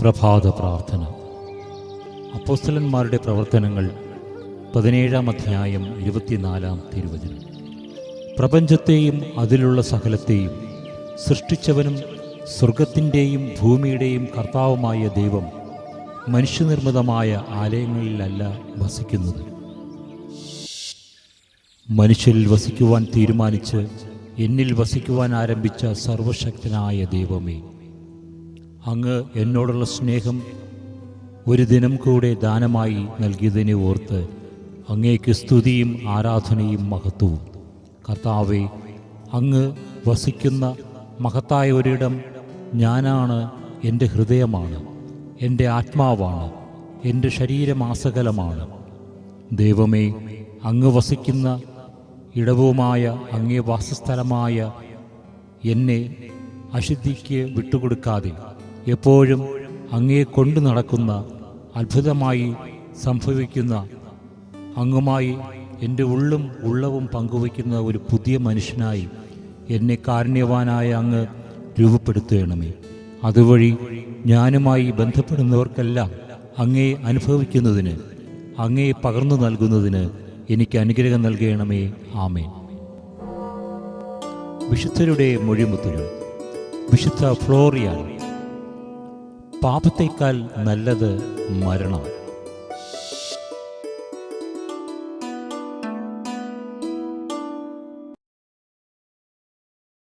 പ്രഭാത പ്രാർത്ഥന അപ്പോസ്തലന്മാരുടെ പ്രവർത്തനങ്ങൾ പതിനേഴാം അധ്യായം ഇരുപത്തിനാലാം തിരുവചനം. പ്രപഞ്ചത്തെയും അതിലുള്ള സകലത്തെയും സൃഷ്ടിച്ചവനും സ്വർഗത്തിന്റെയും ഭൂമിയുടെയും കർത്താവുമായ ദൈവം മനുഷ്യനിർമ്മിതമായ ആലയങ്ങളിലല്ല വസിക്കുന്നത്. മനുഷ്യരിൽ വസിക്കുവാൻ തീരുമാനിച്ച് എന്നിൽ വസിക്കുവാൻ ആരംഭിച്ച സർവശക്തനായ ദൈവമേ അങ്ങ് എന്നോടുള്ള സ്നേഹം ഒരു ദിനം കൂടെ ദാനമായി നൽകിയതിനെ ഓർത്ത് അങ്ങേക്ക് സ്തുതിയും ആരാധനയും മഹത്വവും. കർത്താവെ അങ്ങ് വസിക്കുന്ന മഹത്തായ ഒരിടം ഞാനാണ് എന്റെ ഹൃദയമാണ് എന്റെ ആത്മാവാണ് എന്റെ ശരീരമാസകലമാണ് ദൈവമേ അങ്ങ് വസിക്കുന്ന ഇടവുമായ അങ്ങേ വാസസ്ഥലമായ എന്നെ അശുദ്ധിക്ക് വിട്ടുകൊടുക്കാതെ എപ്പോഴും അങ്ങേ കൊണ്ടു നടക്കുന്ന അത്ഭുതമായി സംഭവിക്കുന്ന അങ്ങുമായി എന്റെ ഉള്ളും ഉള്ളവും പങ്കുവയ്ക്കുന്ന ഒരു പുതിയ മനുഷ്യനായി എന്നെ കാരുണ്യവാനായ അങ്ങ് രൂപപ്പെടുത്തുകയണമേ അതുവഴി ഞാനുമായി ബന്ധപ്പെടുന്നവർക്കെല്ലാം അങ്ങേ അനുഭവിക്കുന്നതിന് അങ്ങേ പകർന്നു നൽകുന്നതിന് എനിക്ക് അനുഗ്രഹം നൽകണമേ. ആമേൻ. വിശുദ്ധരുടെ മൊഴിമുത്തുകൾ വിശുദ്ധ ഫ്ലോറിയാൻ പാപത്തേക്കാൾ നല്ലത് മരണം.